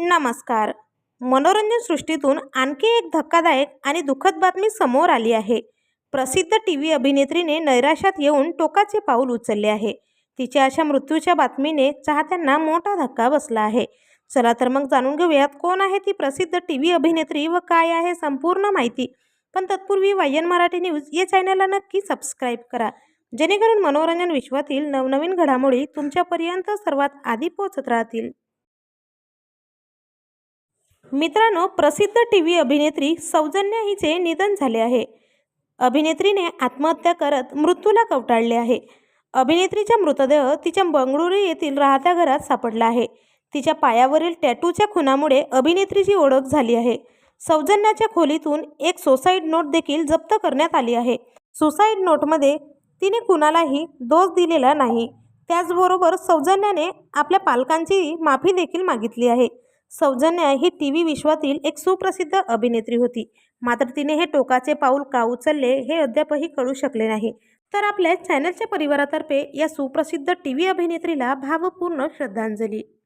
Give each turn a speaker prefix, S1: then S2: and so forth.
S1: नमस्कार. मनोरंजन सृष्टीतून आणखी एक धक्कादायक आणि दुःखद बातमी समोर आली आहे. प्रसिद्ध टी व्ही अभिनेत्रीने नैराश्यात येऊन टोकाचे पाऊल उचलले आहे. तिच्या अशा मृत्यूच्या बातमीने चाहत्यांना मोठा धक्का बसला आहे. चला तर मग जाणून घेऊयात कोण आहे ती प्रसिद्ध टी व्ही अभिनेत्री व काय आहे संपूर्ण माहिती. पण तत्पूर्वी वायन मराठी न्यूज या चॅनलला नक्की सबस्क्राईब करा. जेणेकरून मनोरंजन विश्वातील नवनवीन घडामोडी तुमच्यापर्यंत सर्वात आधी पोहोचत राहतील. मित्रांनो प्रसिद्ध टी व्ही अभिनेत्री सौजन्या हिचे निधन झाले आहे. अभिनेत्रीने आत्महत्या करत मृत्यूला कवटाळले आहे. अभिनेत्रीचा मृतदेह तिच्या बंगळुरू येथील राहत्या घरात सापडला आहे. तिच्या पायावरील टॅटूच्या खुनामुळे अभिनेत्रीची ओळख झाली आहे. सौजन्याच्या खोलीतून एक सुसाईड नोट देखील जप्त करण्यात आली आहे. सुसाईड नोटमध्ये तिने कुणालाही दोष दिलेला नाही. त्याचबरोबर सौजन्याने आपल्या पालकांची माफी देखील मागितली आहे. सौजन्या ही टी व्ही विश्वातील एक सुप्रसिद्ध अभिनेत्री होती. मात्र तिने हे टोकाचे पाऊल का उचलले हे अद्यापही कळू शकले नाही. तर आपल्या चॅनलच्या परिवारातर्फे या सुप्रसिद्ध टी व्ही अभिनेत्रीला भावपूर्ण श्रद्धांजली.